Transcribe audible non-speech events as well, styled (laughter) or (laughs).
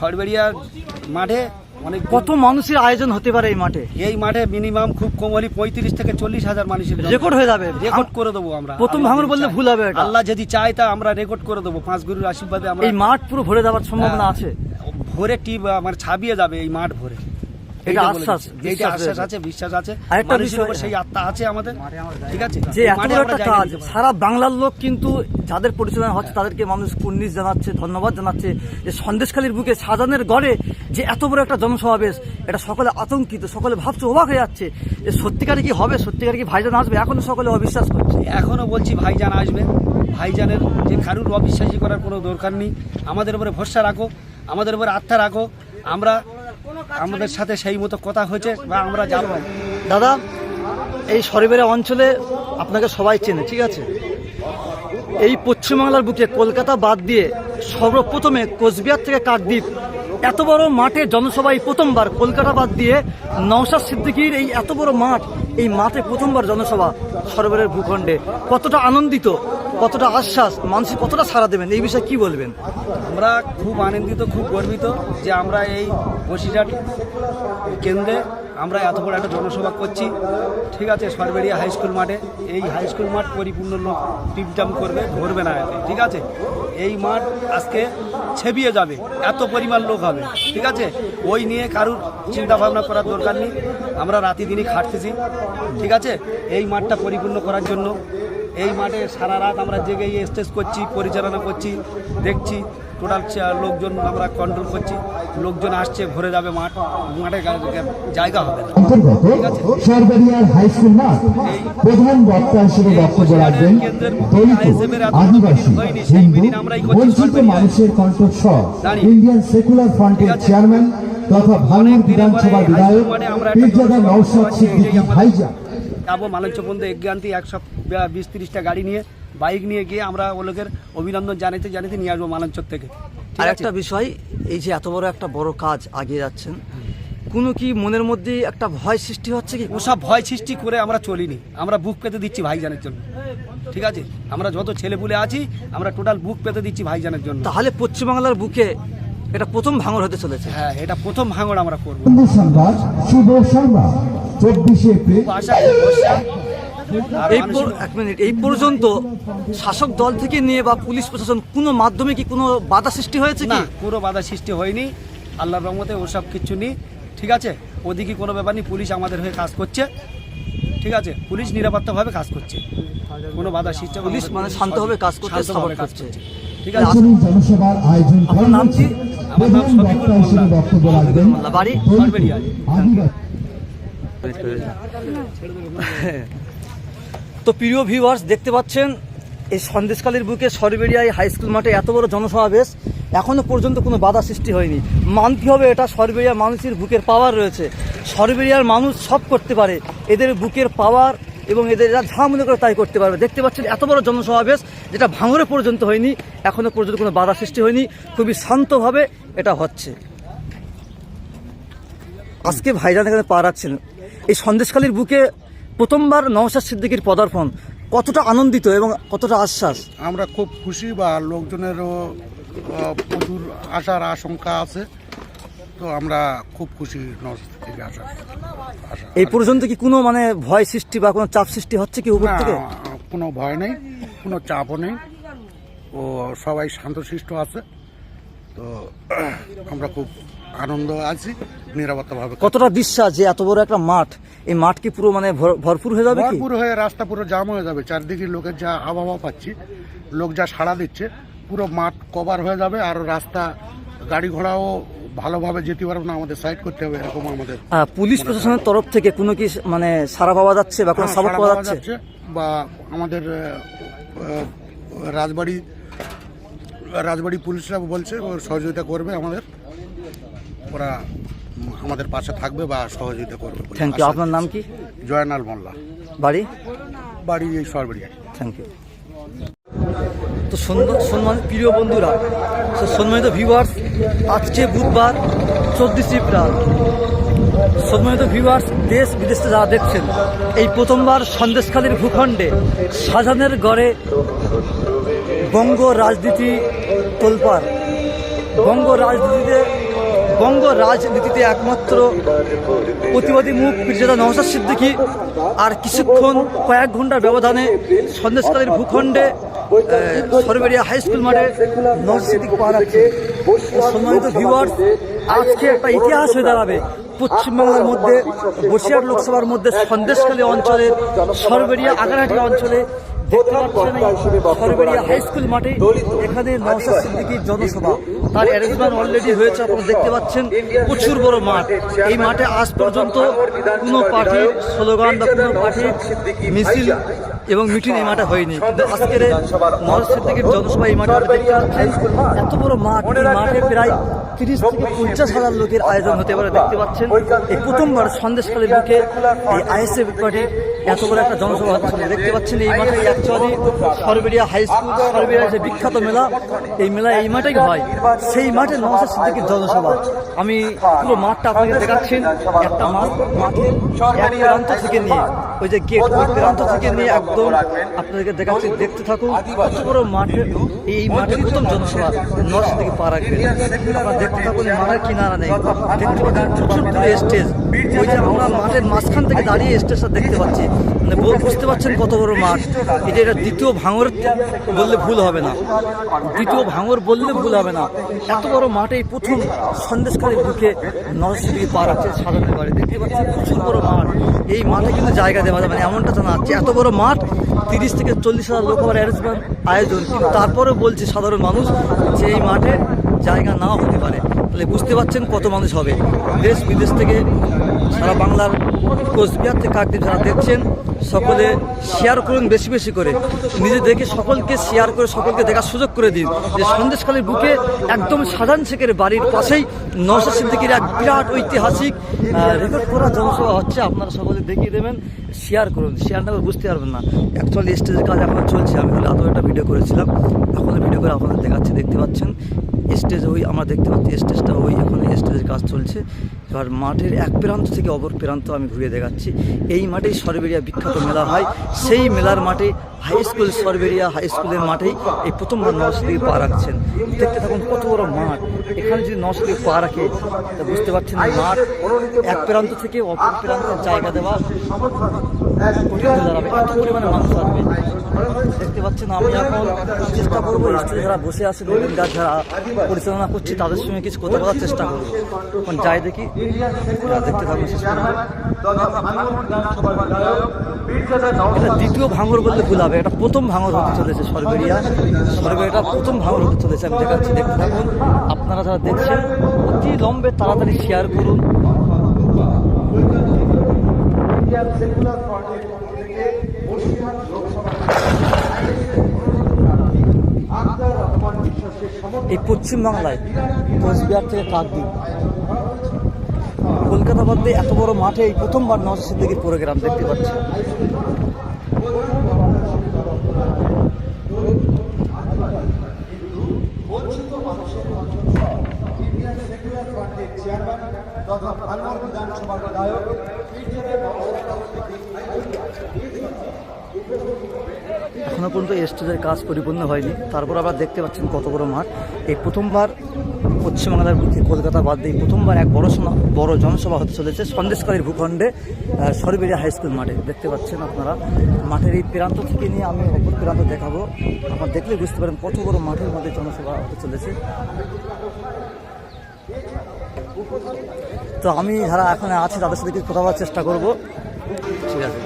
সরবেরিয়া মাঠে অনেক কত মানুষের আয়োজন হতে পারে এই মাঠে? এই মাঠে মিনিমাম খুব কম হলে পঁয়ত্রিশ থেকে চল্লিশ হাজার মানুষের। রেকর্ড হয়ে যাবে। রেকর্ড করে দেবো আমরা। প্রথম ভাঙুর বললে ভুল হবে। আল্লাহ যদি চায় তা আমরা রেকর্ড করে দেবো। পাঁচ গুরুর আশীর্বাদে আমরা এই মাঠ পুরো ভরে যাওয়ার সম্ভাবনা আছে। ভরে টিপ আমার ছাপিয়ে যাবে এই মাঠ ভরে। এটা আশ্বাস, দিচ্ছি। আশ্বাস আছে বিশ্বাস আছে। আরেকটা বিষয়- সেই আত্মা আছে আমাদের ঠিক আছে? যে এত একটা কাজ সারা বাংলার লোক কিন্তু যাদের পরিচালনা হচ্ছে তাদেরকে মানুষ কুর্নিশ জানাচ্ছে ধন্যবাদ জানাচ্ছে। যে সন্দেশখালীর বুকে সাজানের গড়ে যে এত বড় একটা জনসমাবেশ এটা সকলে আতঙ্কিত সকলে ভাবছে অবাক হয়ে যাচ্ছে। যে সত্যিকারে কি হবে? সত্যিকারে কি ভাইজান আসবে? এখনও সকলে অবিশ্বাস করছে। এখনও বলছি ভাইজান আসবে। ভাইজানের যে কারুর অবিশ্বাসী করার কোনো দরকার নেই। আমাদের উপরে ভরসা রাখো আমাদের উপরে আস্থা রাখো। আমরা আমাদের সাথে সেই মতো কথা হয়েছে বা আমরা যাব দাদা, এই সরিবেরা অঞ্চলে আপনাকে সবাই চেনে, ঠিক আছে? এই পশ্চিমবাংলার বুকে কলকাতা বাদ দিয়ে সর্বপ্রথমে কোচবিহার থেকে কাকদ্বীপ, এত বড় মাঠে জনসভায় প্রথমবার কলকাতা বাদ দিয়ে নওশাদ সিদ্দিকির এই এত বড় মাঠ, এই মাঠে প্রথমবার জনসভা সরোবরের ভূখণ্ডে। কতটা আনন্দিত কতটা আশ্বাস মানুষ কতটা সাড়া দেবেন? এই বিষয়ে কি বলবেন? আমরা খুব আনন্দিত, খুব গর্বিত যে আমরা এই বসিরহাট কেন্দ্রে আমরা এত বড় একটা জনসভা করছি। ঠিক আছে সরবেরিয়া হাই স্কুল মাঠে। এই হাই স্কুল মাঠ পরিপূর্ণ লোক টিপটাম করবে, ধরবে না এতে। ঠিক আছে? এই মাঠ আজকে ছেবিয়ে যাবে, এত পরিমাণ লোক হবে। ঠিক আছে? ওই নিয়ে কারুর চিন্তা ভাবনা করার দরকার নেই। আমরা রাতি দিনই খাটতেছি। ঠিক আছে? এই মাঠটা পরিপূর্ণ করার জন্য এই মাঠে সারা রাত আমরা জেগে স্টেজ করছি পরিচালনা করছি দেখছি টোটাল লোকজন আমরা কন্ট্রোল করছি লোকজন আসছে ভরে যাবে মাঠ মাঠে জায়গা হবে ইন্ডিয়ান সেকুলার ফ্রন্টের চেয়ারম্যান তথা ভাঙড় বিধানসভা বিধায়ক পীরজাদা নৌশাদ সিদ্দিকী ভাইজান। যাব মালঞ্চ পর্যন্ত এজ্ঞান্তি একশো বিশ তিরিশটা গাড়ি নিয়ে বাইক নিয়ে গিয়ে আমরা ও লোকের অভিনন্দন জানাতে জানাতে নিয়ে আসব মালঞ্চক থেকে। আর একটা বিষয় এই যে এত বড় একটা বড় কাজ আগিয়ে যাচ্ছেন কোনো কি মনের মধ্যে একটা ভয় সৃষ্টি হচ্ছে কি? ওসব ভয় সৃষ্টি করে আমরা চলিনি। আমরা বুক পেতে দিচ্ছি ভাইজানের জন্য। ঠিক আছে? আমরা যত ছেলেপুলে আছি আমরা টোটাল বুক পেতে দিচ্ছি ভাইজানের জন্য। তাহলে পশ্চিমবাংলার বুকে এটা প্রথম ভাঙর হতে চলেছে। হ্যাঁ এটা প্রথম ভাঙড় আমরা করব। শুভ সংবাদ চব্বিশে এপ্রিল। এই এক মিনিট এই পর্যন্ত শাসক দল থেকে নিয়ে বা পুলিশ প্রশাসন কোনো মাধ্যমে কি কোনো বাধা সৃষ্টি হয়েছে না কি পুরো বাধা সৃষ্টি হয়নি। আল্লাহর রহমতে ওসব কিছু নেই। ঠিক আছে? ওদিকে কোনো ব্যাপার নেই পুলিশ আমাদের হয়ে কাজ করছে। ঠিক আছে? পুলিশ নিরাপত্তাভাবে কাজ করছে। কোনো বাধা সৃষ্টি পুলিশ মানে শান্তভাবে কাজ করতে শান্তভাবে কাজ করছে। করছে। ঠিক আছে? জনসভার আয়োজন করা নাম হয়েছে কি? আমার নাম শফিকুল মোল্লা। বক্তব্য রাখবেন। মোল্লা। বাড়ি? সরবেরিয়া। (laughs) তো প্রিয় ভিউয়ার্স দেখতে পাচ্ছেন, এই সন্দেশকালীর বুকে সরবেরিয়ায় হাই স্কুল মাঠে এত বড় জনসমাবেশ, এখনও পর্যন্ত কোনো বাধা সৃষ্টি হয়নি। মানতে হবে এটা? সরবেরিয়ার মানুষের বুকের পাওয়ার রয়েছে। সরবেরিয়ার মানুষ সব করতে পারে। এদের বুকের পাওয়ার এবং এদের এরা যা মনে করে তাই করতে পারবে। দেখতে পাচ্ছেন, এত বড় জনসমাবেশ, যেটা ভাঙরে পর্যন্ত হয়নি, এখনও পর্যন্ত কোনো বাধা সৃষ্টি হয়নি। খুবই শান্তভাবে এটা হচ্ছে। আজকে ভাইজান এখানে পা রাখছেন। এই সন্দেশখালীর বুকে প্রথমবার নওশাদ সিদ্দিকির পদার্পণ কতটা আনন্দিত এবং কতটা আশ্বাস? আমরা খুব খুশি বা লোকজনেরও প্রচুর আসার আশঙ্কা আছে। তো আমরা খুব খুশি আসার এই পর্যন্ত কি কোনো মানে ভয় সৃষ্টি বা কোনো চাপ সৃষ্টি হচ্ছে কি উপর থেকে? কোনো ভয় নেই কোনো চাপও নেই। ও সবাই শান্তশিষ্ট আছে। তো (clears throat) আমরা খুব আনন্দ আছি নিরাপত্তাভাবে কতটা বিশ্বাস যে এত বড় একটা মাঠ এই মাঠ কি পুরো মানে ভর- ভরপুর হয়ে যাবে ভরপুর হয়ে রাস্তা পুরো জাম হয়ে যাবে চারদিকে লোকের যা আবহাওয়া পাচ্ছি লোক যা সাড়া দিচ্ছে পুরো মাঠ কভার হয়ে যাবে আর রাস্তা গাড়ি ঘোড়াও ভালোভাবে যেতে পারবে না আমাদের সাইড করতে হবে এরকম আমাদের পুলিশ প্রশাসনের তরফ থেকে কোনো কি মানে সারা পাওয়া যাচ্ছে বা কোনো হ্যাঁ, সাপোর্ট পাওয়া যাচ্ছে? বা আমাদের রাজবাড়ি রাজবাড়ি পুলিশরা বলছে সহযোগিতা করবে আমাদের। ওরা আমাদের পাশে থাকবে বা সহযোগিতা করবে থ্যাংক ইউ আপনার নাম কি? জয়নাল মোল্লা। বাড়ি? বাড়ি এই সরবরিয়া থ্যাংক ইউ তো সুন্দর সম্মানিত প্রিয় বন্ধুরা তো সম্মানিত ভিউয়ার্স আজকে বুধবার চব্বিশে এপ্রিল। সম্মানিত ভিউয়ার্স দেশ বিদেশে যারা দেখছেন এই প্রথমবার সন্দেশখালীর ভূখণ্ডে শাহজাহানের গড়ে বঙ্গ রাজনীতি তোলপার বঙ্গ রাজনীতিতে বঙ্গ রাজনীতিতে একমাত্র প্রতিবাদী মুখ পীরজাদা নওশাদ সিদ্দিকী আর কিছুক্ষণ, কয়েক ঘণ্টার ব্যবধানে সন্দেশকালীর ভূখণ্ডে সরবেরিয়া হাই স্কুল মাঠে নওশাদ সিদ্দিক সম্মানিত ভিউয়ার্স আজকে একটা ইতিহাস হয়ে দাঁড়াবে। পশ্চিমবাংলার মধ্যে, বসিরহাট লোকসভার মধ্যে সন্দেশখালী অঞ্চলের সরবেরিয়া আগারহাটি অঞ্চলে হাই স্কুল মাঠে এখানে নওশাদ সিদ্দিকীর জনসভা। তার অ্যারেঞ্জমেন্ট অলরেডি হয়েছে আপনারা দেখতে পাচ্ছেন প্রচুর বড় মাঠ। এই মাঠে আজ পর্যন্ত কোনো পার্টির স্লোগান বা কোনো পার্টির মিছিল এবং মিটিং এই মাঠে হয়নি। কিন্তু আজকের নওশাদ সিদ্দিকীর জনসভা এই মাঠে দেখতে পাচ্ছেন এত বড় মাঠ এই মাঠে প্রায় তিরিশ থেকে পঞ্চাশ হাজার লোকের আয়োজন হতে পারে, দেখতে পাচ্ছেন। এই প্রথমবার সন্দেশকালের বুকে এই আইএসএফ পার্টির এত বড় একটা জনসভা হচ্ছে। দেখতে পাচ্ছেন এই মাঠে actually Sarberia high school Sarberia যে বিখ্যাত মেলা, এই মেলা এই মাঠেই হয়। সেই মাঠে নওশাদ সিদ্দিকীর জনসভা। আমি পুরো মাঠটা আপনাকে দেখাচ্ছেন একটা মাঠ মাঠের এক প্রান্ত থেকে নিয়ে, ওই যে গেট প্রান্ত থেকে নিয়ে একদম আপনাদেরকে দেখাচ্ছি। থাকুন বড় মাঠে এই মাঠের উত্তম জনসভা নওশাদ থেকে পা রাখবেন আপনারা দেখতে থাকুন মাঠের কিনারা নেই। দেখতে পাচ্ছেন প্রচুর দূরে স্টেজ। ওই যে আমরা মাঠের মাঝখান থেকে দাঁড়িয়ে স্টেজটা দেখতে পাচ্ছি। মানে বুঝতে পারছেন কত বড় মাঠ। এটা এটা দ্বিতীয় ভাঙর বললে ভুল হবে না। দ্বিতীয় ভাঙর বললে ভুল হবে না। এত বড় মাঠে প্রথম সন্দেশকারী বুকে নরসিংদী পার আছে সাজানো বাড়ি। দেখতে পাচ্ছেন প্রচুর বড় মাঠ। এই মাঠে কিন্তু জায়গা দেওয়া যাবে মানে এমনটা জানা যাচ্ছে এত বড় মাঠ, তিরিশ থেকে চল্লিশ হাজার লোক আবার অ্যারেঞ্জমেন্ট আয়োজন। কিন্তু তারপরেও বলছে সাধারণ মানুষ যে এই মাঠে জায়গা নাও হতে পারে। তাহলে বুঝতে পারছেন কত মানুষ হবে। দেশ বিদেশ থেকে সারা বাংলার কোচবিহার থেকে কাকদ্বীপ যারা দেখছেন, সকলে শেয়ার করুন বেশি বেশি করে। নিজে দেখে সকলকে শেয়ার করে, সকলকে দেখার সুযোগ করে দিন। যে সন্দেশখালীর বুকে একদম সাধারণ শেখের বাড়ির পাশেই নশা সিদ্দিকির এক বিরাট ঐতিহাসিক রেকর্ড করা জনসভা হচ্ছে। আপনারা সকলে দেখিয়ে দেবেন শেয়ার করুন। শেয়ার না বুঝতে পারবেন না। অ্যাকচুয়ালি স্টেজের কাজ এখন চলছে। আমি হলে আদৌ একটা ভিডিও করেছিলাম। এখন ভিডিও করে আপনাদের দেখাচ্ছি, দেখতে পাচ্ছেন। স্টেজ ওই, আমরা দেখতে পাচ্ছি স্টেজটা ওই, এখন স্টেজের কাজ চলছে। এবার মাঠের এক প্রান্ত থেকে অপর প্রান্ত আমি ঘুরিয়ে দেখাচ্ছি। এই মাঠেই সরবেরিয়া বিখ্যাত মেলা হয়। সেই মেলার মাঠে হাই স্কুল সরবেরিয়া হাই স্কুলের মাঠেই এই প্রথমবার নরসিংদী পা রাখছেন। দেখতে থাকুন কত বড় মাঠ। এখানে যদি নরসিংদী পা রাখে বুঝতে পারছেন মাঠ এক প্রান্ত থেকে অপর প্রান্তের জায়গা দেওয়া পরিমাণে মানুষ দেখতে আমি এখন চেষ্টা করব যারা বসে যারা পরিচালনা করছি, তাদের সঙ্গে কিছু কথা বলার চেষ্টা করব। যাই দেখি এটা দ্বিতীয় ভাঙর বললে ভুল হবে এটা প্রথম ভাঙর হতে চলেছে সরবেরিয়া সরবেরিয়াটা প্রথম ভাঙর হতে চলেছে আমি দেখাচ্ছি দেখতে থাকুন। আপনারা যারা দেখছেন অতি লম্বে তাড়াতাড়ি শেয়ার করুন। এই পশ্চিমবাংলায় কোচবিহার থেকে কাকদ্বীপ। কলকাতা মধ্যে এত বড় মাঠে এই প্রথমবার নওয়াজ সিদ্দিকির প্রোগ্রাম দেখতে পাচ্ছি। এখনও পর্যন্ত স্টেজের কাজ পরিপূর্ণ হয়নি। তারপর আবার দেখতে পাচ্ছেন কত বড় মাঠ। এই প্রথমবার পশ্চিমবাংলার কলকাতা বাদ দিয়ে প্রথমবার এক বড় বড় জনসভা হতে চলেছে সন্দেশকারীর ভূখণ্ডে সরবেরিয়া হাই স্কুল মাঠে। দেখতে পাচ্ছেন আপনারা, মাঠের এই প্রান্ত থেকে নিয়ে আমি অপর প্রান্ত দেখাবো। আপনারা দেখলে বুঝতে পারেন কত বড় মাঠের মধ্যে জনসভা হতে চলেছে। তো আমি যারা এখানে আছে, তাদের সাথে কিছু কথা বলার চেষ্টা করব। ঠিক আছে।